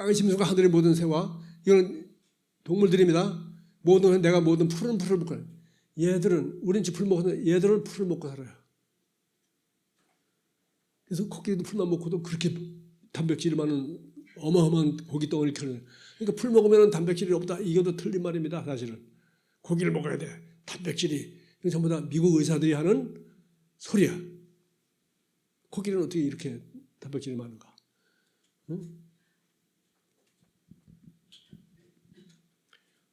땅의 짐승과 하늘의 모든 새와 이거는 동물들입니다. 모든 내가 모든 풀은 풀을 먹고. 얘들은 우린 지풀 먹었는데 얘들은 풀을 먹고 살아요. 그래서 코끼리도 풀만 먹고도 그렇게 단백질이 많은 어마어마한 고기 덩어리를 키우는 그러니까 풀 먹으면 단백질이 없다 이것도 틀린 말입니다 사실은 고기를 먹어야 돼 단백질이 전부 다 미국 의사들이 하는 소리야 코끼리는 어떻게 이렇게 단백질이 많은가 응?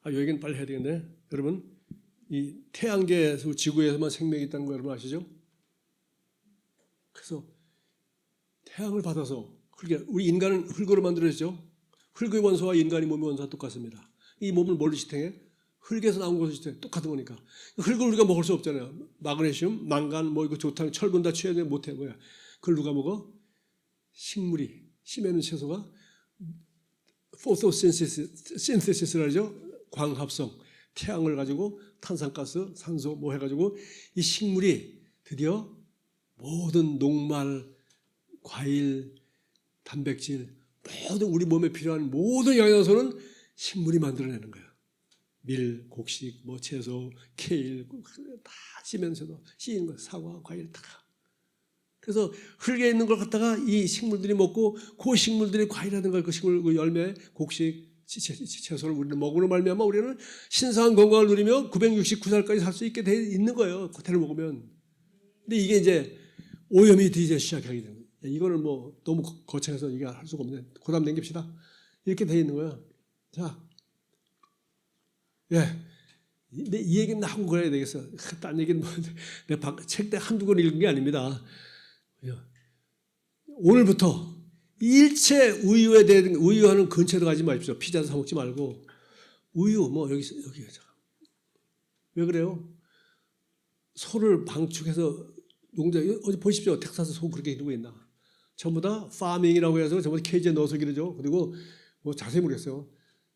아, 요 얘기는 빨리 해야 되겠네 여러분 이 태양계에서 지구에서만 생명이 있다는 거 여러분 아시죠? 그래서 태양을 받아서 흙에 우리 인간은 흙으로 만들어졌죠. 흙의 원소와 인간의 몸의 원소가 똑같습니다. 이 몸을 뭘로 지탱해? 흙에서 나온 것을 지탱해. 똑같은 거니까. 흙을 우리가 먹을 수 없잖아요. 마그네슘, 망간, 뭐 이거 좋다는 철분 다 취해야 돼 못해 뭐야. 그걸 누가 먹어? 식물이 심해는 채소가 포토신시스라 하죠. 광합성, 태양을 가지고 탄산가스, 산소 뭐 해가지고 이 식물이 드디어 모든 녹말, 과일, 단백질, 모든 우리 몸에 필요한 모든 영양소는 식물이 만들어내는 거예요. 밀, 곡식, 뭐 채소, 케일 다 씨면서도 씨인 거, 사과, 과일 다. 그래서 흙에 있는 걸 갖다가 이 식물들이 먹고 그 식물들이 과일이라든가 그 식물 그 열매, 곡식, 치- 채소를 우리는 먹으로 말미암아 우리는 신성한 건강을 누리며 969살까지 살 수 있게 돼 있는 거예요. 그대로 먹으면. 근데 이게 이제 오염이 이제 시작하게 되는 거예요. 이거는 뭐 너무 거- 거창해서 이게 할 수가 없네. 고담 남깁시다. 이렇게 돼 있는 거야. 자, 예. 근데 이 얘기는 하고 그래야 되겠어. 딴 얘기는 뭐, 내가 책때 한두 권 읽은 게 아닙니다. 예. 오늘부터 일체 우유에 대한 우유하는 근처로 가지 마십시오. 피자도 사 먹지 말고 우유 뭐 여기 여기 왜 그래요? 소를 방축해서 농장 어디 보십시오. 텍사스 소 그렇게 기르고 있나? 전부 다 파밍이라고 해서 전부 다 케이지에 넣어서 기르죠. 그리고 뭐 자세히 모르겠어요.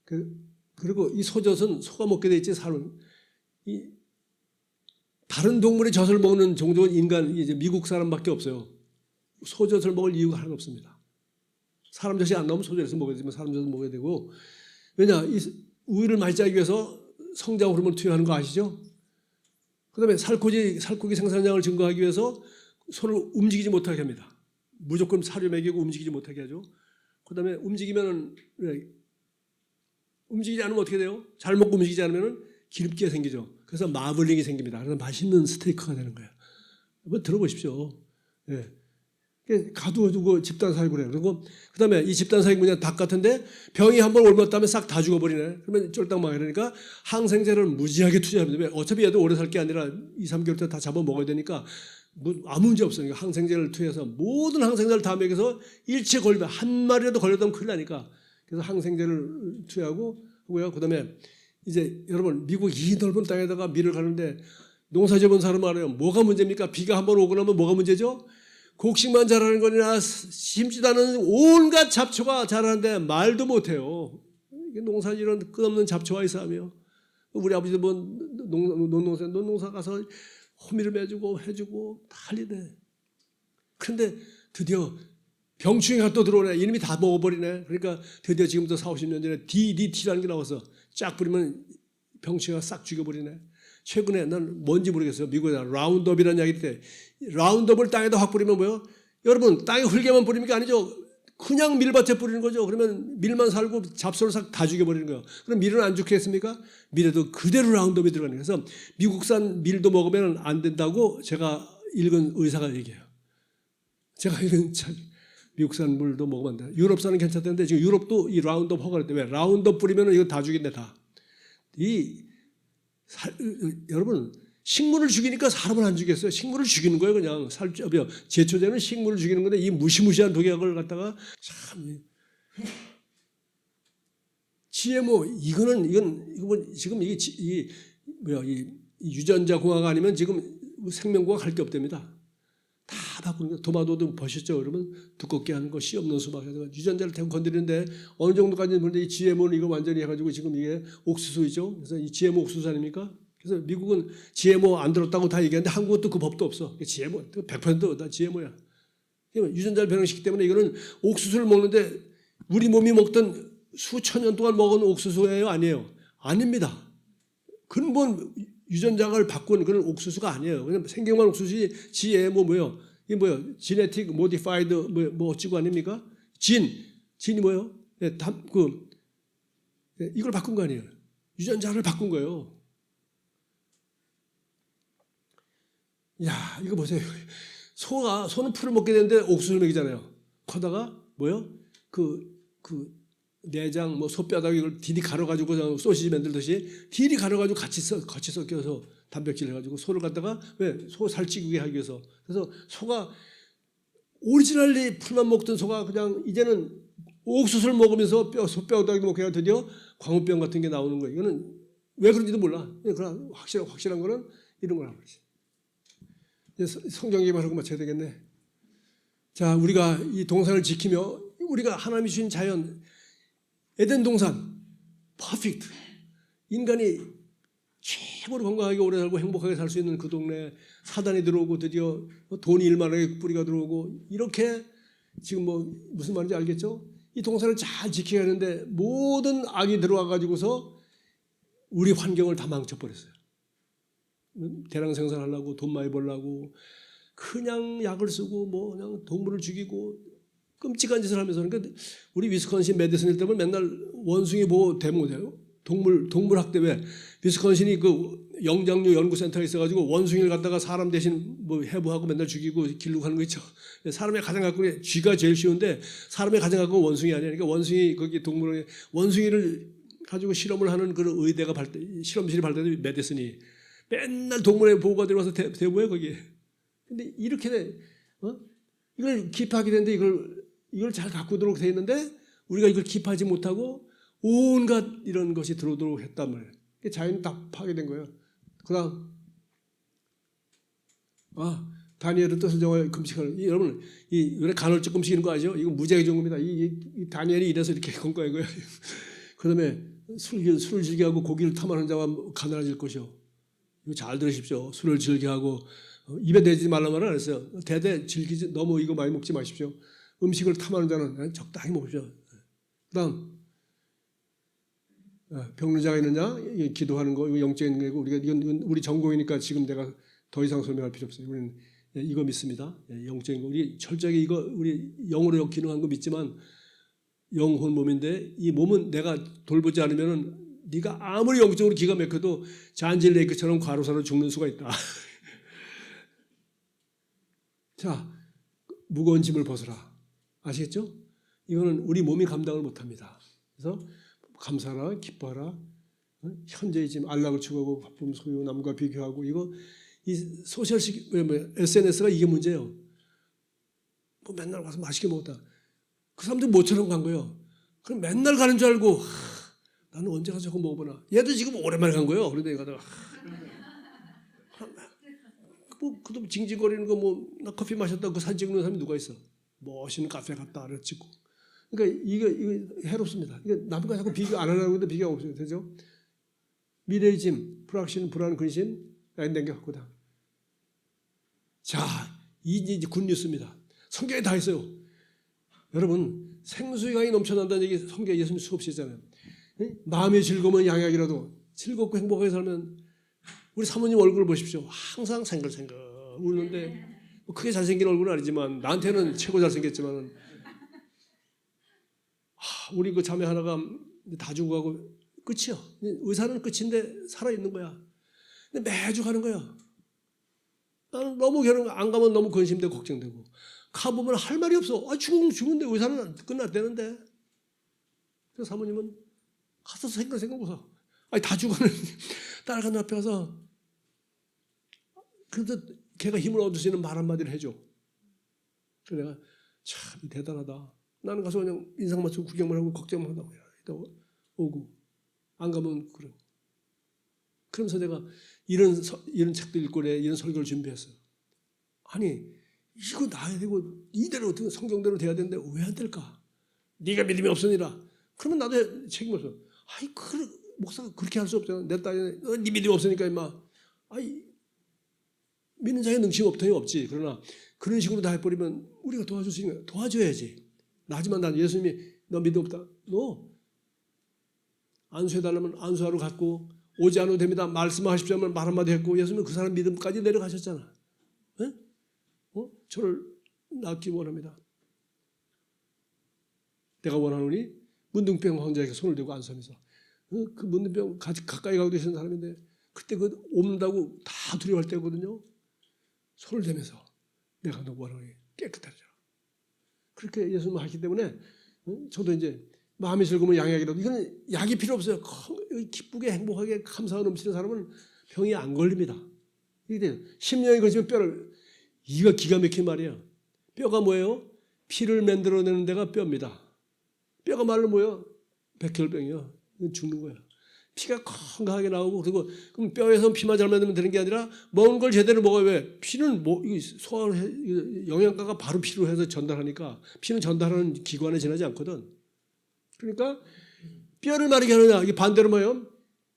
그 그리고 이 소젖은 소가 먹게 돼 있지 사람 이 다른 동물의 젖을 먹는 종족은 인간 이제 미국 사람밖에 없어요. 소젖을 먹을 이유가 하나도 없습니다. 사람 젖이 안 나오면 소젖에서 먹어야 되지만 사람 젖을 먹어야 되고 왜냐 이 우유를 많이 짜기 위해서 성장 호르몬 투여하는 거 아시죠? 그다음에 살코기 살코기 생산량을 증가하기 위해서 소를 움직이지 못하게 합니다. 무조건 사료 먹이고 움직이지 못하게 하죠. 그다음에 움직이면은 왜 움직이지 않으면 어떻게 돼요? 잘 먹고 움직이지 않으면 기름기가 생기죠. 그래서 마블링이 생깁니다. 그래서 맛있는 스테이크가 되는 거예요. 한번 들어보십시오. 예. 가두어두고 집단 해요. 그리고 그다음에 이 집단 닭 같은데 병이 한번 옮았다면 싹 다 죽어버리네. 그러면 쫄딱 망해 그러니까 항생제를 무지하게. 왜? 어차피 얘도 오래 살 게 아니라 2, 3개월 때 다 잡아 먹어야 되니까 뭐 아무 문제. 그러니까 항생제를 투여해서 모든 항생제를 다 먹여서 일체 걸리면 한 마리라도 걸렸다면 큰일 나니까 그래서 항생제를 투여하고 하고요. 그다음에 이제 여러분 미국 이 넓은 땅에다가 밀을 가는데 농사 지어본 사람 알아요. 뭐가 문제입니까? 비가 한 번 오고 나면 뭐가 문제죠? 곡식만 자라는 거냐 심지도 않은 온갖 잡초가 자라는데 말도 못해요. 농사 이런 끝없는 잡초와 싸움이요. 우리 아버지도 뭐 농, 농농사 농농사 가서 호미를 매주고 해주고 난리네. 그런데 드디어 병충해가 또 들어오네. 이놈이 다 먹어버리네. 그러니까 드디어 지금부터 4, 50년 전에 DDT라는 게 나와서 쫙 뿌리면 병충해가 싹 죽여버리네. 최근에 난 뭔지 모르겠어요. 미국에 라운드업이라는 이야기 때 라운드업을 땅에다 확 뿌리면 뭐요? 여러분 땅에 흙에만 뿌리는 게 아니죠. 그냥 밀밭에 뿌리는 거죠. 그러면 밀만 살고 잡초를 싹 다 죽여버리는 거예요. 그럼 밀은 안 죽겠습니까? 밀에도 그대로 라운드업이 들어가는 거예요. 그래서 미국산 밀도 먹으면 안 된다고 제가 읽은 의사가 얘기해요. 제가 읽은 책 미국산 물도 먹으면 안 돼. 유럽산은 괜찮다는데 지금 유럽도 이 라운드업 허가를 때 왜? 라운드업 뿌리면 이거 다 죽인대 다. 이 살, 여러분 식물을 죽이니까 사람을 안 죽였어요. 식물을 죽이는 거예요, 그냥 살쪄벼. 제초제는 식물을 죽이는 건데 이 무시무시한 독약을 갖다가 참 이- GMO 이거는 이건 이거 뭐 지금 이게 지- 이 뭐야 이, 이 유전자 공학 아니면 지금 생명공학 할 게 없답니다. 다 바꾸는 거. 도마도도 보셨죠, 여러분? 두껍게 하는 거, 씨 없는 수박 유전자를 대고 건드리는데 어느 정도까지 보는데 이 GMO는 이거 완전히 해가지고 지금 이게 옥수수이죠. 그래서 이 GMO 옥수수 아닙니까? 그래서 미국은 GMO 안 들었다고 다 얘기하는데 한국은 또 그 법도 없어. GMO 100%다 GMO야. 유전자를 변형시키기 때문에 이거는 옥수수를 먹는데 우리 몸이 먹던 수천 년 동안 먹은 옥수수예요, 아니에요? 아닙니다. 근본 유전자를 바꾼 그런 옥수수가 아니에요. 그냥 생경한 옥수수지 지에 뭐 뭐요? 이게 뭐요? 지네틱 모디파이드 뭐, 뭐 어찌고 아닙니까? 진 진이 뭐요? 예, 담, 그 예, 이걸 바꾼 거 아니에요? 유전자를 바꾼 거예요. 야 이거 보세요. 소가 소는 풀을 먹게 되는데 옥수수를 먹이잖아요. 커다가 뭐요? 그그 내장 뭐 소뼈다귀 이걸 디디 갈아 가지고 소시지 만들듯이 디디 갈아 가지고 같이 써 같이 섞여서 단백질 해 가지고 소를 갖다가 왜 소 살찌게 하기 위해서 그래서 소가 오리지널리 풀만 먹던 소가 그냥 이제는 옥수수를 먹으면서 뼈 소뼈다귀 먹게 하 드디어 광우병 같은 게 나오는 거예요. 이거는 왜 그런지도 몰라. 그러나 확실 확실한 거는 이런 거란 말이지. 성경 얘기만 하고 마쳐야 되겠네. 자, 우리가 이 동산을 지키며 우리가 하나님이 주신 자연 에덴 동산 퍼펙트 인간이 최 고로 건강하게 오래 살고 행복하게 살 수 있는 그 동네 사단이 들어오고 드디어 돈이 일만하게 뿌리가 들어오고 이렇게 지금 뭐 무슨 말인지 알겠죠? 이 동산을 잘 지켜야 하는데 모든 악이 들어와 가지고서 우리 환경을 다 망쳐버렸어요. 대량 생산하려고 돈 많이 벌려고 그냥 약을 쓰고 뭐 그냥 동물을 죽이고 끔찍한 짓을 하면서 그러니까 우리 위스콘신 메디슨 때문에 맨날 원숭이 보호 대모돼요. 동물 동물 학대 왜 위스콘신이 그 영장류 연구센터에 있어가지고 원숭이를 갖다가 사람 대신 뭐 해부하고 맨날 죽이고 길르고 하는 거 있죠. 사람의 가장 갖고 있는 쥐가 제일 쉬운데 사람의 가장 있는 원숭이 아니야. 그러니까 원숭이 거기 동물원에 원숭이를 가지고 실험을 하는 그런 의대가 발대 실험실이 발달된 메디슨이 맨날 동물의 보호가 들어와서 대, 대모해 거기에. 근데 이렇게 돼. 어? 이걸 기파하게 되는데 이걸 이걸 잘 가꾸도록 돼 있는데 우리가 이걸 기파하지 못하고 온갖 이런 것이 들어오도록 했단 말이에요. 자연이 다 파괴된 거예요. 그 다음 아 다니엘은 뜻을 정하여 금식하는 이, 여러분 이 원래 간헐적 금식이는 거 아죠? 이거 무지하게 좋은 겁니다. 이, 이, 이 다니엘이 이래서 이렇게 건 거예요. 이거예요. 그 다음에 술 술을 즐겨하고 고기를 탐하는 자와 가난해질 것이요. 이거 잘 들으십시오. 술을 즐겨하고 어, 입에 대지 말란 말은 안 했어요. 대대 즐기지 너무 이거 많이 먹지 마십시오. 음식을 탐하는 자는 적당히 먹으십시오. 그 다음 어, 병르자가 있느냐 기도하는 거 이거 영적인 거고 우리가 이건 우리 전공이니까 지금 내가 더 이상 설명할 필요 없어요. 우리는 예, 이거 믿습니다. 예, 영적인 거 우리 철저하게 이거 우리 영으로 기능한 거 믿지만 영혼 몸인데 이 몸은 내가 돌보지 않으면은 네가 아무리 영적으로 기가 막혀도 잔질 레이크처럼 과로사로 죽는 수가 있다. 자 무거운 짐을 벗어라. 아시겠죠? 이거는 우리 몸이 감당을 못합니다. 그래서 감사라, 기뻐하라. 어? 현재의 짐 안락을 추구하고 바쁨 소유 남과 비교하고 이거 이 소셜식 뭐 SNS가 이게 문제예요. 뭐 맨날 가서 맛있게 먹었다. 그 사람들 모처럼 간 거예요. 그럼 맨날 가는 줄 알고 하, 나는 언제 가서 저거 먹어보나. 얘도 지금 오랜만에 간 거예요. 그런데 가다가 뭐 그도 징징거리는 거 뭐 나 커피 마셨다 그 사진 찍는 사람이 누가 있어? 멋있는 카페 갔다 그래 찍고. 그러니까 이거 이거 해롭습니다. 이게 남과 자꾸 비교 안 하려고 하는데 비교가 없어요. 되죠? 미래의 짐, 불확신, 불안, 근심, 라인된 게 갖고다. 자, 이 이제 굿뉴스입니다. 성경에 다 있어요. 여러분, 생수강이 넘쳐난다는 얘기 성경에 예수님 수없이 했잖아요. 마음의 즐거움은 양약이라도 즐겁고 행복하게 살면 우리 사모님 얼굴을 보십시오. 항상 생글생글 웃는데 뭐 크게 잘생긴 얼굴은 아니지만 나한테는 최고 잘생겼지만 우리 그 자매 하나가 다 죽어가고 끝이요. 의사는 끝인데 살아 있는 거야. 근데 매주 가는 거야. 나는 너무 결혼 안 가면 너무 근심되고 걱정되고 가보면 할 말이 없어. 아 죽으면 죽는데 의사는 끝났다는데. 그래서 사모님은 가서 생각 생각 웃어. 아니 다 죽었는데 딸아가 앞에 가서 그래도 걔가 힘을 얻을 수 있는 말 한마디를 해줘. 그래 내가 참 대단하다. 나는 가서 그냥 인상 맞추고 구경만 하고 걱정만 하다고 이따 오고 안 가면 그러고 그러면서 내가 이런 서, 이런 책들 읽고 내 이런 설교를 준비했어요. 아니 이거 나야 되고 이대로 어떻게 성경대로 돼야 되는데 왜 안 될까? 네가 믿음이 없으니라. 그러면 나도 책임 없어. 아이 그 목사가 그렇게 할 수 없잖아. 내 딸이 어, 네 믿음이 없으니까 임마. 아이 믿는 자에 능치 없더니 없지. 그러나 그런 식으로 다 해버리면 우리가 도와줄 수 있는 도와줘야지. 하지만 난 예수님이 너 믿음 없다. 너 안수해달라면 안수하러 갔고 오지 않아도 됩니다. 말씀하십시오 하면 말 한마디 했고 예수님은 그 사람 믿음까지 내려가셨잖아. 예? 어? 저를 낳기 원합니다. 내가 원하노니 문둥병 환자에게 손을 대고 안수하면서 어? 그 문둥병 가, 가까이 가고 계시는 사람인데 그때 그 옵는다고 다 두려워할 때거든요. 손을 대면서 내가 너 원하노니 깨끗하리라. 그렇게 예수님 하기 때문에 어? 저도 이제 마음이 즐거우면 양약이라도 이거는 약이 필요 없어요. 거- 기쁘게 행복하게 감사가 넘치는 사람은 병이 안 걸립니다. 이게 돼요. 10년이 걸리면 뼈를 이거 기가 막힌 말이야. 뼈가 뭐예요? 피를 만들어내는 데가 뼈입니다. 뼈가 말로 뭐예요? 백혈병이요. 이건 죽는 거야. 피가 건강하게 나오고 그리고 그럼 뼈에서 피만 잘 만들면 되는 게 아니라 먹은 걸 제대로 먹어야 왜? 피는 뭐 이거 영양가가 바로 피로 해서 전달하니까 피는 전달하는 기관에 지나지 않거든. 그러니까 뼈를 마르게 하느냐 이게 반대로 뭐예요?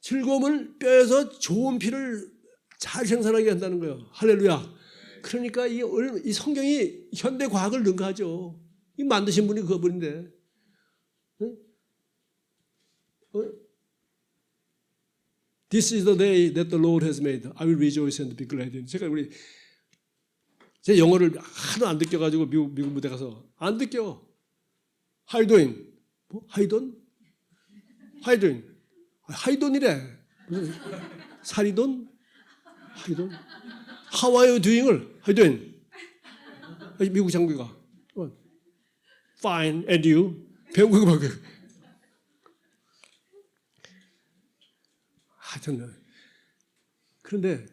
즐거움을 뼈에서 좋은 피를 잘 생산하게 한다는 거예요. 할렐루야. 그러니까 이, 얼- 이 성경이 현대 과학을 능가하죠. 이 만드신 분이 그분인데. 응? 어? This is the day that the Lord has made. I will rejoice and be glad in. 제가 우리 제 영어를 하도 안 느껴 가지고 미국 미국 무대 가서 안 느껴. Doing? 뭐? You doing? 하이돈이래. 무슨 사리돈? 하이돈? How you doing? 미국 장교가 어, Fine and you? 배운 거 봐. 하 여튼 그런데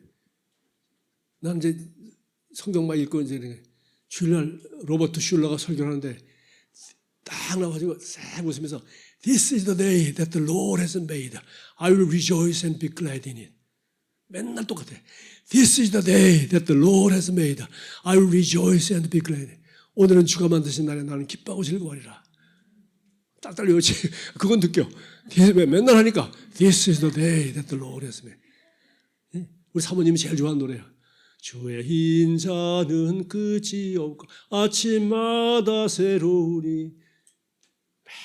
난 이제 성경만 읽고 이제 주일날 로버트 슐러가 설교하는데 딱 나와가지고 싹 웃으면서 This is the day that the Lord has made. I will rejoice and be glad in it. 맨날 똑같아. This is the day that the Lord has made. I will rejoice and be glad. 오늘은 주가 만드신 날에 나는 기뻐하고 즐거워하리라. 딱딱 외우지. 그건 느껴. 맨날 하니까 This is the day that the Lord has made. 예? 우리 사모님이 제일 좋아하는 노래야. 주의 인자는 끝이 없고 아침마다 새로우니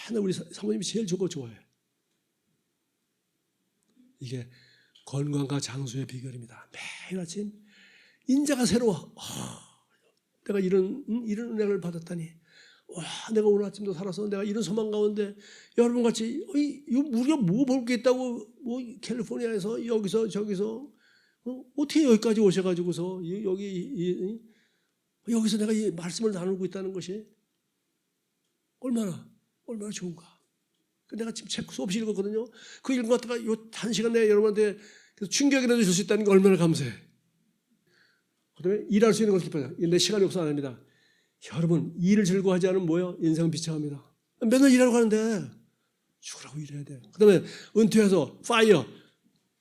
맨날 우리 사- 사모님이 제일 저거 좋아해. 이게 건강과 장수의 비결입니다. 매일 아침 인자가 새로워. 아, 내가 이런 음, 이런 은혜를 받았다니. 와, 내가 오늘 아침도 살아서 내가 이런 소망 가운데 여러분 같이 이거 우리가 뭐 볼 게 있다고 뭐 캘리포니아에서 여기서 저기서 어, 어떻게 여기까지 오셔가지고서 이- 여기 이- 이- 여기서 내가 이 말씀을 나누고 있다는 것이 얼마나 얼마나 좋은가. 그 내가 지금 책 수없이 읽었거든요. 그 읽은 것 갖다가 요 단시간 내에 여러분한테 충격이라도 줄 수 있다는 게 얼마나 감사해. 그다음에 일할 수 있는 걸 기뻐요. 내 시간이 없어 안 합니다. 여러분 일을 즐거워하지 않으면 뭐예요? 인생 비참합니다. 맨날 일하러 가는데 죽으라고 일해야 돼. 그다음에 은퇴해서 파이어?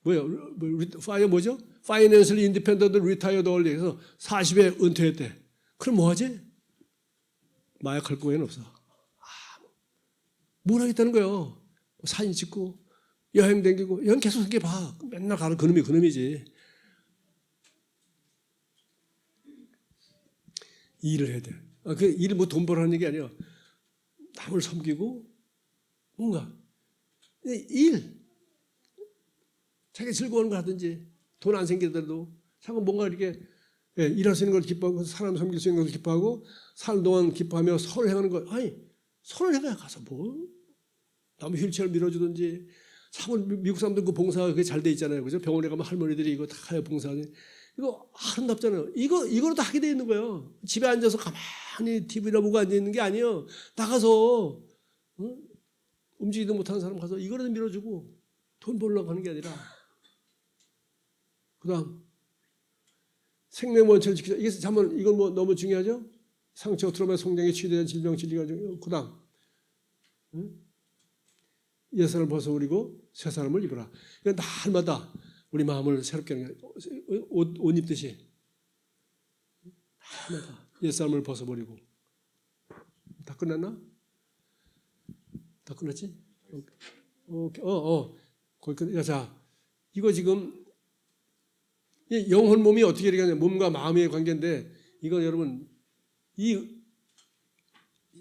뭐, 리- 파이어 뭐죠? 파이낸셜 인디펜던트 리타이어드 얼리 그래서 40에 은퇴했대. 그럼 뭐 하지? 마약할 거에는 없어. 뭘 하겠다는 거예요? 사진 찍고 여행 다니고 여행 계속 이렇게 봐. 맨날 가는 그놈이 그놈이지. 일을 해야 돼. 아, 그 일을 뭐돈 벌라는 얘기 아니야. 남을 섬기고 뭔가. 일. 자기 즐거운 걸 하든지 돈 안 생기더라도 자꾸 뭔가 이렇게 예, 일할 수 있는 걸 기뻐하고 사람 섬길 수 있는 걸 기뻐하고 사는 동안 기뻐하며 선을 행하는 거. 아니 선을 행해 가서 뭐 나무 휠체어 밀어주든지 사본 미국 사람들 그 봉사가 그게 잘 돼 있잖아요. 그죠? 병원에 가면 할머니들이 이거 다 하여 봉사하니 이거 아름답잖아요. 이거 이거로 다 하게 돼 있는 거예요. 집에 앉아서 가만히 TV나 보고 앉아 있는 게 아니에요 나가서 응? 움직이도 못하는 사람 가서 이거라도 밀어주고 돈 벌려고 하는 게 아니라 그 다음 생명 원천을 지키자. 이게 잠깐 이건 뭐 너무 중요하죠? 상처, 트라우마, 성장에 취대한 질병 진리가 중요. 그 다음 응? 옛사람을 벗어버리고 새 사람을 입어라. 이건 날마다 우리 마음을 새롭게 하는 거예요. 옷, 옷 입듯이 날마다 옛사람을 벗어버리고 다 끝났나? 다 끝났지? 어, 어, 어. 거기 끝. 야, 자, 이거 지금 이 영혼 몸이 어떻게 하냐 몸과 마음의 관계인데 이거 여러분 이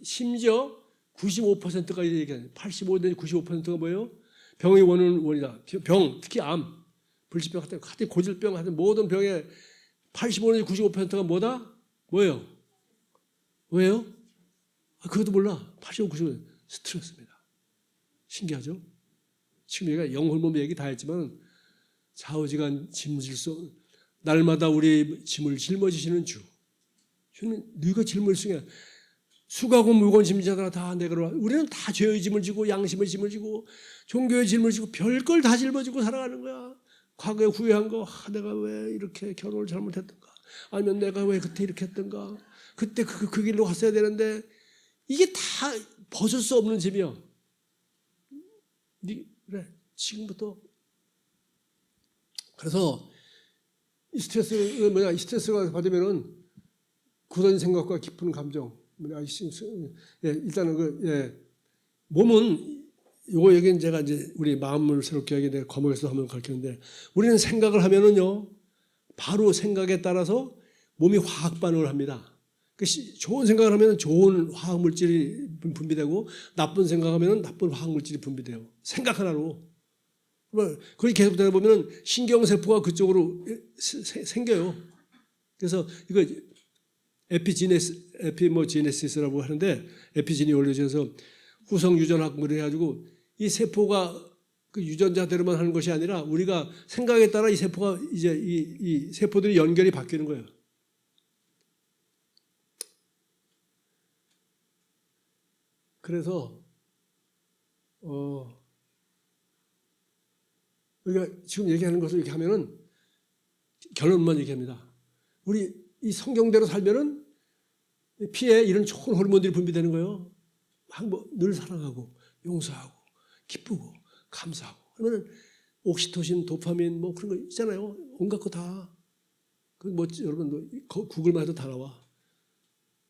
심지어 95%가 얘기하는 85 내지 95%가 뭐예요? 병의 원은 원이다. 병 특히 암, 불치병 같은 고질병 같은 모든 병의 85 내지 95%가 뭐다? 뭐예요? 왜요? 아, 그것도 몰라. 85, 95 스트레스입니다. 신기하죠? 지금 얘가 영혼몸 얘기 다 했지만 좌우지간 짐질 수 날마다 우리 짐을 짊어지시는 주. 주는 네가 짐을 수냐 수고하고 무거운 짐자들아 다 내가로 와. 우리는 다 죄의 짐을 지고 양심의 짐을 지고 종교의 짐을 지고 별걸 다 짊어지고 살아가는 거야. 과거에 후회한 거 아, 내가 왜 이렇게 결혼을 잘못했던가 아니면 내가 왜 그때 이렇게 했던가? 그때 그, 그 길로 갔어야 되는데 이게 다 벗을 수 없는 짐이야. 네, 그래. 지금부터. 그래서 이 스트레스 뭐냐? 이 스트레스가 받으면은 굳은 생각과 깊은 감정. 뭐냐? 예, 일단은 그 예, 몸은 요거 여기는 제가 이제 우리 마음을 새롭게 하게 돼 거목에서 한번 가르치는데 우리는 생각을 하면은요 바로 생각에 따라서 몸이 화학 반응을 합니다. 그 시- 좋은 생각을 하면 좋은 화학 물질이 분- 분비되고 나쁜 생각하면 나쁜 화학 물질이 분비돼요. 생각 하나로. 뭐 그렇게 계속 되다 보면 신경 세포가 그쪽으로 생겨요. 그래서 이거 에피지네스 에피뭐 지네시스라고 하는데 에피진이 올려져서 후성 유전학 물을 해가지고 이 세포가 그 유전자대로만 하는 것이 아니라 우리가 생각에 따라 이 세포가 이제 이, 이 세포들이 연결이 바뀌는 거예요. 그래서 어 우리가 지금 얘기하는 것을 이렇게 하면은 결론만 얘기합니다. 우리 이 성경대로 살면은 피에 이런 좋은 호르몬들이 분비되는 거예요. 막늘 사랑하고 용서하고 기쁘고 감사하고 그러면 옥시토신, 도파민 뭐 그런 거 있잖아요. 온갖 거 다. 그뭐 여러분 뭐 거- 구글만 해도 다 나와.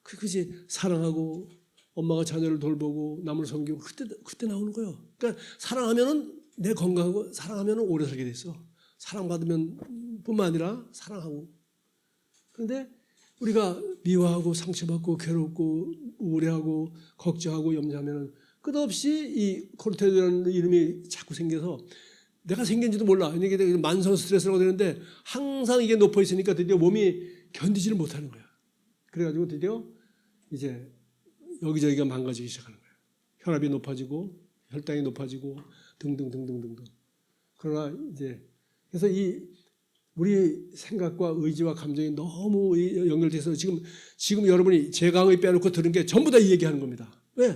그 그지 사랑하고 엄마가 자녀를 돌보고 남을 섬기고 그때 그때 나오는 거예요. 그러니까 사랑하면은 내 건강하고 사랑하면은 오래 살게 돼 있어. 사랑받으면 뿐만 아니라 사랑하고. 그런데 우리가 미워하고 상처받고 괴롭고 우울해하고 걱정하고 염려하면은 끝없이 이 코르테졸이라는 이름이 자꾸 생겨서 내가 생긴지도 몰라. 이게 만성 스트레스라고 되는데 항상 이게 높아 있으니까 드디어 몸이 견디지를 못하는 거야. 그래가지고 드디어 이제 여기저기가 망가지기 시작하는 거예요. 혈압이 높아지고 혈당이 높아지고 등등등등등등. 그러나 이제 그래서 이 우리 생각과 의지와 감정이 너무 이- 연결돼서 지금 지금 여러분이 제 강의 빼놓고 들은 게 전부 다 이 얘기하는 겁니다. 왜?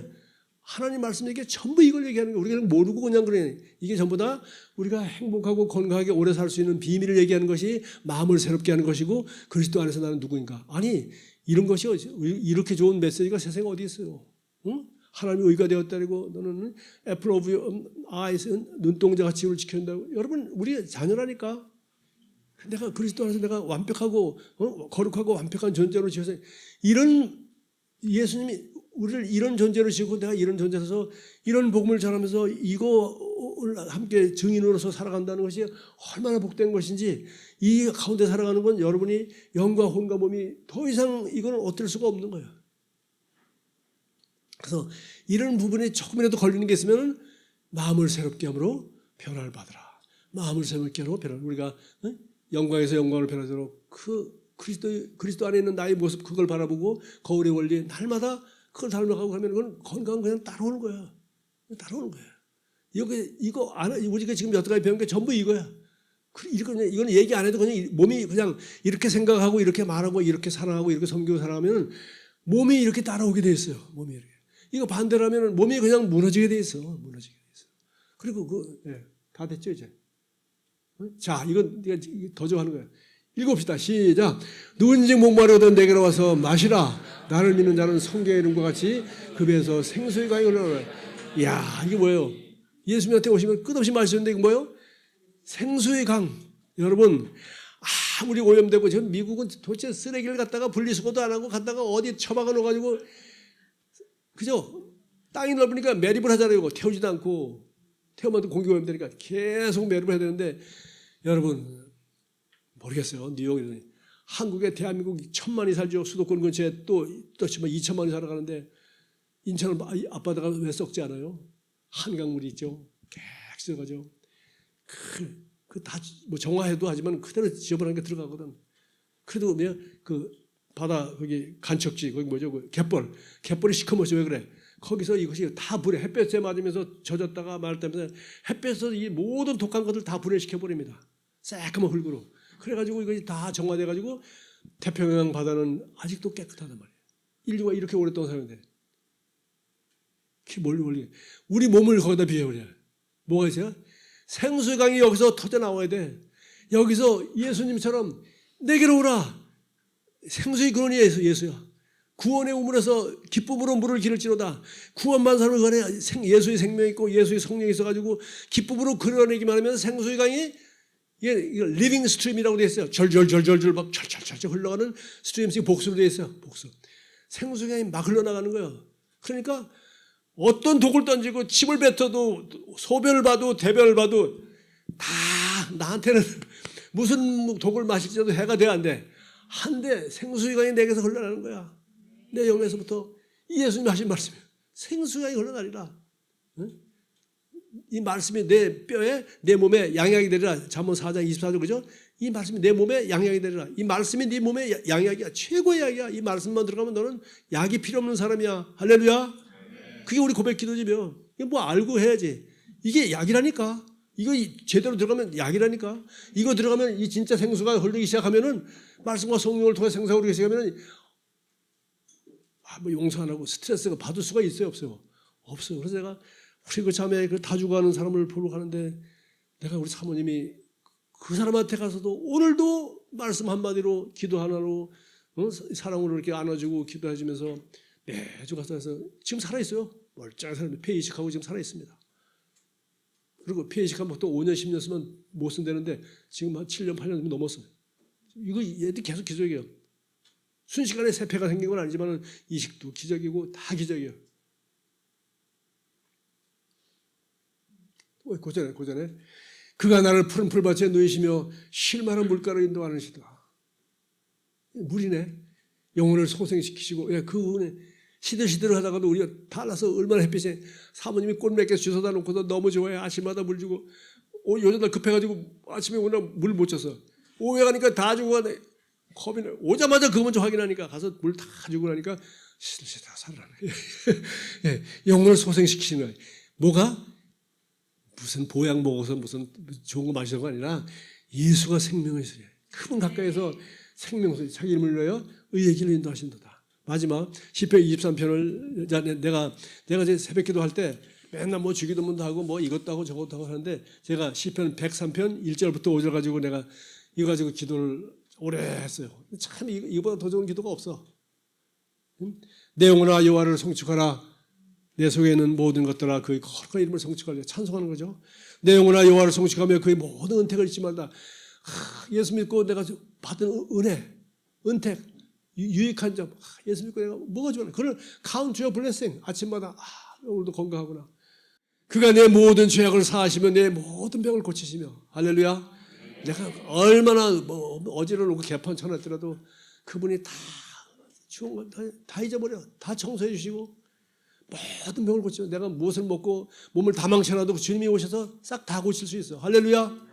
하나님 말씀 얘기 전부 이걸 얘기하는 거예요. 우리가 모르고 그냥 그래. 이게 전부 다 우리가 행복하고 건강하게 오래 살 수 있는 비밀을 얘기하는 것이 마음을 새롭게 하는 것이고 그리스도 안에서 나는 누구인가? 아니 이런 것이 이렇게 좋은 메시지가 세상에 어디 있어요? 응? 하나님의 의가 되었다고 너는 애플 오브 아이스 눈동자 같이 우리를 지켜준다고 여러분 우리 자녀라니까 내가 그리스도 안에서 내가 완벽하고 어? 거룩하고 완벽한 존재로 지어서 이런 예수님이 우리를 이런 존재로 지고 내가 이런 존재로서 이런 복음을 전하면서 이거를 함께 증인으로서 살아간다는 것이 얼마나 복된 것인지 이 가운데 살아가는 건 여러분이 영과 혼과 몸이 더 이상 이거는 어쩔 수가 없는 거예요. 그래서 이런 부분에 조금이라도 걸리는 게 있으면 마음을 새롭게 함으로 변화를 받으라. 마음을 새롭게 하고 변화. 우리가 어? 영광에서 영광을 변화도록 그 그리스도 그리스도 안에 있는 나의 모습 그걸 바라보고 거울의 원리 날마다 그걸 닮아가고 하면 그건 건강 그냥 따라오는 거야. 따라오는 거야. 이거 이거 안 우리가 지금 여태까지 배운 게 전부 이거야. 그 이거는 이거는 얘기 안 해도 그냥 몸이 그냥 이렇게 생각하고 이렇게 말하고 이렇게 살아가고 이렇게 섬기고 살아가면 몸이 이렇게 따라오게 돼 있어요. 몸이 이렇게. 이거 반대라면 몸이 그냥 무너지게 돼 있어. 무너지게 돼 있어. 그리고 그 예, 다 됐죠 이제. 응? 자, 이건 네가 더 좋아하는 거야. 읽읍시다. 시작. 누군지 목마르거든 내게로 와서 마시라. 나를 믿는 자는 성경의 이름과 같이 그 배에서 생수의 강이 흘러라. 이야, 이게 뭐예요? 예수님한테 오시면 끝없이 마시는데 이거 뭐예요? 생수의 강. 여러분, 아무리 오염되고 지금 미국은 도대체 쓰레기를 갖다가 분리수거도 안 하고 갖다가 어디 처박아 놓아가지고 그죠? 땅이 넓으니까 매립을 하잖아요. 태우지도 않고 태우면 공기가 오염되니까 계속 매립을 해야 되는데 여러분 모르겠어요. 뉴욕에 한국에 대한민국 천만이 살죠. 수도권 근처에 또또 지금 2천만이 살아가는데 인천 앞바다가 왜 썩지 않아요? 한강물이 있죠. 깨끗해가죠. 그, 그 다 뭐 정화해도 하지만 그대로 지저분한 게 들어가거든. 그래도 뭐그 바다 거기 간척지 거기 뭐죠? 그 갯벌 갯벌이 시커멓지 왜 그래? 거기서 이것이 다 불에 햇볕에 맞으면서 젖었다가 말때면서 햇볕에서 이 모든 독한 것들 다 불에시켜 버립니다. 새까만 흙으로. 그래가지고 이것이 다 정화돼가지고 태평양 바다는 아직도 깨끗하단 말이에요. 인류가 이렇게 오랫동안 사는데. 뭘 원리? 우리 몸을 거기다 비해버려. 뭐가 있어요? 생수강이 여기서 터져 나와야 돼. 여기서 예수님처럼 내게로 오라. 생수의 근원이 예수, 예수야. 구원의 우물에서 기쁨으로 물을 기를지로다. 구원만 사람을 간에 예수의 생명이 있고 예수의 성령이 있어가지고 기쁨으로 그려내기만 하면 생수의 강이 이게 리빙 스트림이라고 되어 있어요. 절절절절절 막 철철철철 흘러가는 스트림이 복수로 되어 있어요. 복수. 생수의 강이 막 흘러나가는 거예요. 그러니까 어떤 독을 던지고 침을 뱉어도 소변을 봐도 대변을 봐도 다 나한테는 무슨 독을 마실지도 해가 돼야 안 돼. 한데 생수의 강이 내게서 흘러나가는 거야. 내 영에서부터 예수님이 하신 말씀이에요. 생수가 흘러나리라. 이 말씀이 내 뼈에 내 몸에 양약이 되리라. 잠언 4장 24절 그죠? 이 말씀이 내 몸에 양약이 되리라. 이 말씀이 네 몸에 양약이야. 최고의 약이야. 이 말씀만 들어가면 너는 약이 필요 없는 사람이야. 할렐루야. 그게 우리 고백 기도지며. 이거 뭐 알고 해야지. 이게 약이라니까. 이거 제대로 들어가면 약이라니까. 이거 들어가면 이 진짜 생수가 흘리기 시작하면은 말씀과 성령을 통해 생수가 흐르기 시작하면은 아, 뭐 용서 안 하고 스트레스가 받을 수가 있어요, 없어요? 없어요. 그래서 내가 우리 그 자매 그 다 죽어가는 사람을 보러 가는데 내가 우리 사모님이 그 사람한테 가서도 오늘도 말씀 한마디로 기도 하나로 어? 사랑으로 이렇게 안아주고 기도해주면서 매주 가서 해서 지금 살아있어요. 멀쩡한 사람이 폐이식하고 지금 살아있습니다. 그리고 폐이식하면 또 5년, 10년 쓰면 못 쓴다는데 지금 한 7년, 8년 넘었어요. 이거 얘들 계속 기적이에요. 순식간에 세폐가 생긴 건 아니지만 이식도 기적이고 다 기적이에요. 고전에 고전에? 그가 나를 푸른 풀밭에 누이시며 쉴만한 물가로 인도하는 시다. 물이네. 영혼을 소생시키시고 예, 그 은혜 시들시들 하다가도 우리가 달라서 얼마나 햇빛에 사모님이 꽃몇개 주워다 놓고도 너무 좋아해. 아침마다 물 주고 오, 요즘 날 급해가지고 아침에 오늘 물못 줬어 오후에 가니까 다 주고 가네. 컵이 오자마자 그거 먼저 확인하니까 가서 물 다 주고 나니까 시들시들 살아나네. 예, 영혼을 소생시키시는 거예요 뭐가 무슨 보약 먹어서 무슨 좋은 거 마시는 거 아니라 예수가 생명을 주세요. 그분 가까이서 생명을 자기 이름을 위하여 의의 길을 인도하신도다. 마지막 10편 23편을 내가 내가 이제 새벽 기도 할 때 맨날 뭐 주기도 문도 하고 뭐 이것도 하고 저것도 하고 하는데 제가 10편 103편 1절부터 5절 가지고 내가 이거 가지고 기도를 오래 했어요. 참 이거보다 더 좋은 기도가 없어. 내 영혼아 여호와를 송축하라 내 속에 있는 모든 것들아 그의 거룩한 이름을 성축하려 찬송하는 거죠. 내 영혼아 여호와를 성축하며 그의 모든 은택을 잊지 말다. 아, 예수 믿고 내가 받은 은혜, 은택, 유익한 점. 아, 예수 믿고 내가 뭐가 좋아? 그걸 카운트 요 블레싱. 아침마다 아, 오늘도 건강하구나. 그가 내 모든 죄악을 사하시며 내 모든 병을 고치시며 할렐루야. 내가 얼마나 뭐 어지러운 고 개판 쳐놨더라도 그분이 다 좋은 걸다 잊어버려. 다 청소해 주시고 모든 병을 고치고 내가 무엇을 먹고 몸을 다 망쳐놔도 주님이 오셔서 싹 다 고칠 수 있어. 할렐루야.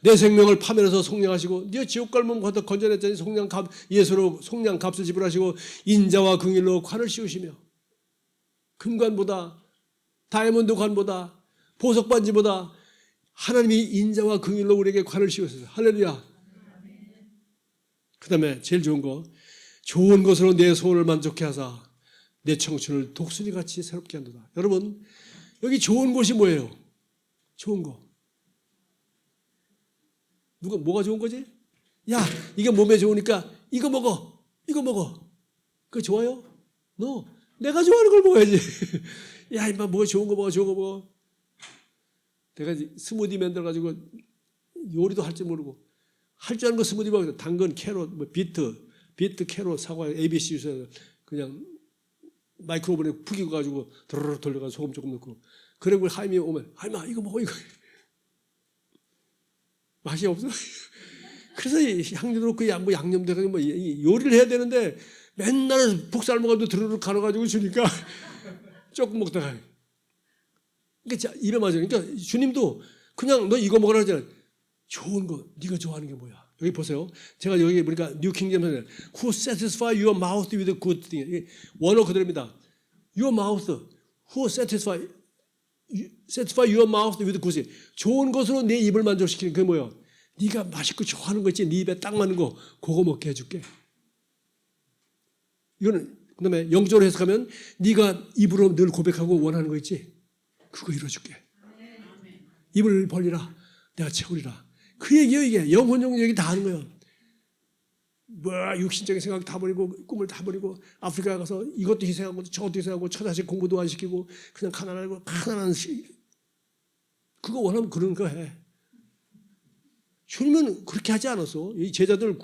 내 생명을 파면해서 속량하시고 네 지옥 갈몸 걷어 건져냈더니 속량 값 예수로 속량 값을 지불하시고 인자와 긍일로 관을 씌우시며 금관보다 다이아몬드 관보다 보석 반지보다 하나님이 인자와 긍일로 우리에게 관을 씌우셨어요. 할렐루야. 그다음에 제일 좋은 거 좋은 것으로 내 소원을 만족해 하사 내 청춘을 독수리 같이 새롭게 한다. 여러분 여기 좋은 곳이 뭐예요? 좋은 거. 누가 뭐가 좋은 거지? 야 이게 몸에 좋으니까 이거 먹어. 이거 먹어. 그거 좋아요? 너 내가 좋아하는 걸 먹어야지. 야 임마 뭐 좋은 거 먹어 좋은 거 먹어. 내가 스무디 만들어 가지고 요리도 할 줄 모르고 할 줄 아는 거 스무디 먹어 당근, 캐롯, 뭐 비트, 비트, 캐롯, 사과, ABC 주스 그냥 마이크로브에 푹이고 가지고 도로로 돌려가 소금 조금 넣고 그리고 하임이 오면 하임아 이거 먹어 이거 맛이 없어. 그래서 향료도 그뭐 양념도 뭐 요리를 해야 되는데 맨날 복살 먹어도 드르륵 갈아가지고 주니까 조금 먹다가 그러니까 자, 입에 맞아. 그러니까 주님도 그냥 너 이거 먹으라 하잖아. 좋은 거 네가 좋아하는 게 뭐야? 여기 보세요. 제가 여기 보니까 뉴 킹잼에서 Who satisfy your mouth with good thing. 원어 그대로입니다. Your mouth. Who satisfy satisfy your mouth with good thing. 좋은 것으로 내 입을 만족시키는 그게 뭐야? 네가 맛있고 좋아하는 거 있지. 네 입에 딱 맞는 거 그거 먹게 해 줄게. 이거는 그다음에 영적으로 해석하면 네가 입으로 늘 고백하고 원하는 거 있지. 그거 이뤄 줄게. 입을 벌리라. 내가 채우리라. 그 얘기예요 이게. 영혼 용 얘기 다 하는 거예요. 뭐 육신적인 생각 다 버리고 꿈을 다 버리고 아프리카 가서 이것도 희생하고 저것도 희생하고 처자식 공부도 안 시키고 그냥 가난하고 가난한 시 그거 원하면 그런 거 해. 주님은 그렇게 하지 않았어. 이 제자들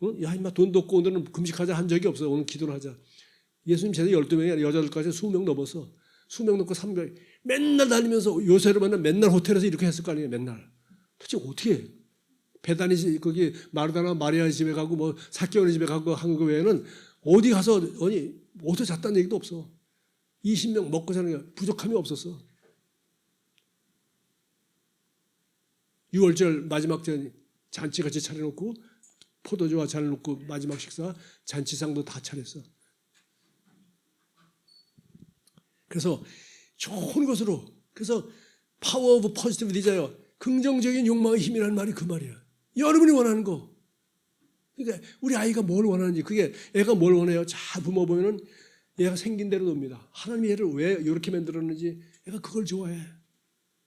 어? 야 임마 돈도 없고 오늘은 금식하자 한 적이 없어. 오늘 기도를 하자. 예수님 제자 12명이 여자들까지 20명 넘었어. 20명 넘고 300. 맨날 다니면서 요새로 만나 맨날 호텔에서 이렇게 했을 거 아니에요. 맨날. 도대체 어떻게 해? 배단이 집- 거기 마르다나 마리아 집에 가고 뭐 사케오네 집에 가고 한 거 외에는 어디 가서 아니 어디서 잤다는 얘기도 없어. 20명 먹고 사는 게 부족함이 없었어. 6월절 마지막 전 잔치 같이 차려놓고 포도주와 잔을 놓고 마지막 식사 잔치상도 다 차렸어. 그래서 좋은 것으로 그래서 파워 오브 포지티브 디자이어 긍정적인 욕망의 힘이라는 말이 그 말이야. 여러분이 원하는 거. 그러니까 우리 아이가 뭘 원하는지 그게 애가 뭘 원해요. 자 부모 보면은 얘가 생긴 대로 놉니다. 하나님이 얘를 왜 이렇게 만들었는지 얘가 그걸 좋아해.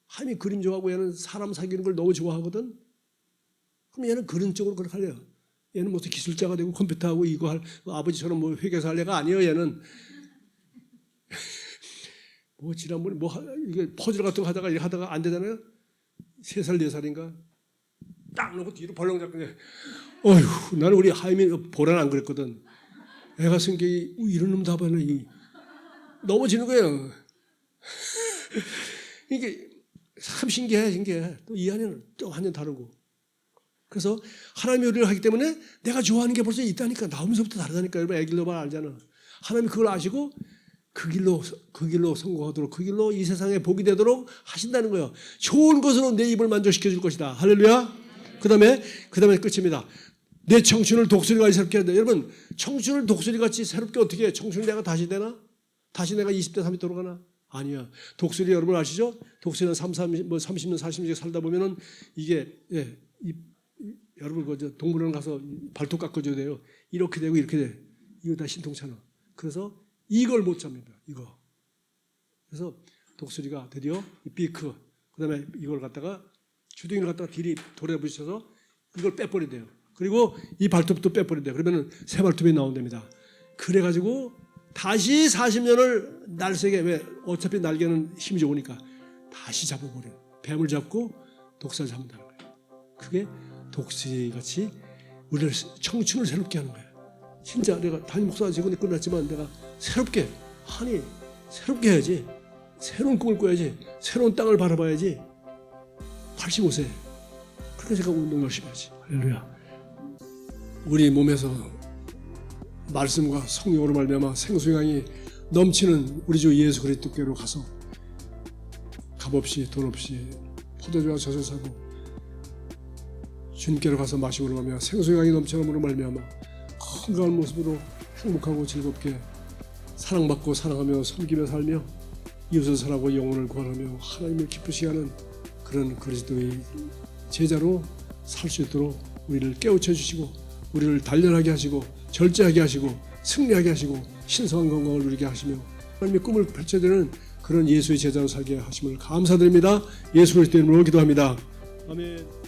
하나님이 그림 좋아하고 얘는 사람 사귀는 걸 너무 좋아하거든. 그럼 얘는 그런 쪽으로 그렇게 할래요. 얘는 무슨 기술자가 되고 컴퓨터하고 이거 할 아버지처럼 뭐 회계사 할 애가 아니에요. 얘는 뭐 지난번에 뭐 하- 이게 퍼즐 같은 거 하다가 하다가 안 되잖아요. 세 살 네 살인가 딱 놓고 뒤로 벌렁 잡고 어휴 나는 우리 하임이 보란 안 그랬거든. 애가 어, 이런 놈 답하네 이 넘어지는 거예요. 이게 참 신기해 신기해. 또 이 안에는 또 완전 다르고. 그래서 하나님의 요리를 하기 때문에 내가 좋아하는 게 벌써 있다니까 나오면서부터 다르다니까 여러분 애길 로 봐 알잖아. 하나님이 그걸 아시고 그 길로 그 길로 성공하도록 그 길로 이 세상에 복이 되도록 하신다는 거예요. 좋은 것으로 내 입을 만족시켜 줄 것이다. 할렐루야. 그 다음에 그 다음에 끝입니다. 내 청춘을 독수리같이 새롭게 한다. 여러분 청춘을 독수리같이 새롭게 어떻게 해? 청춘 내가 다시 되나? 다시 내가 20대 30대 돌아가나? 아니야. 독수리 여러분 아시죠? 독수리는 3, 30, 뭐 30년 40년 살다 보면은 이게 예, 이, 이- 여러분 그저 동물원 가서 발톱 깎아줘야 돼요. 이렇게 되고 이렇게 돼. 이거 다 신통찮아. 그래서 이걸 못 잡니다. 이거. 그래서 독수리가 드디어 이 비크 그 다음에 이걸 갖다가 주둥이를 갖다가 길이 돌에 붙여서 이걸 빼버린대요. 그리고 이 발톱도 빼버린대요. 그러면은 새 발톱이 나온답니다. 그래가지고 다시 40년을 날쌔게 왜 어차피 날개는 힘이 좋으니까 다시 잡아버려. 뱀을 잡고 독사를 잡는다는 거예요. 그게 독수리 같이 우리를 청춘을 새롭게 하는 거예요. 진짜 내가 담임 목사 지금 끝났지만 내가 새롭게 아니 새롭게 해야지 새로운 꿈을 꿔야지 새로운 땅을 바라봐야지 85세. 그렇게 제가 운동 열심히 하지. 할렐루야. 우리 몸에서 말씀과 성령으로 말미암아 생수양이 넘치는 우리 주 예수 그리스도께로 가서 값 없이 돈 없이 포도주와 젖을 사고 주님께로 가서 마시고 가며 생수양이 넘쳐남으로 말미암아 건강한 모습으로 행복하고 즐겁게 사랑받고 사랑하며 섬기며 살며 이웃을 사랑하고 영혼을 구원하며 하나님을 기쁘시게 하는 그런 그리스도의 제자로 살 수 있도록 우리를 깨우쳐 주시고 우리를 단련하게 하시고 절제하게 하시고 승리하게 하시고 신성한 건강을 누리게 하시며 하나님의 꿈을 펼쳐드리는 그런 예수의 제자로 살게 하심을 감사드립니다. 예수 그리스도 이름으로 기도합니다. 아멘.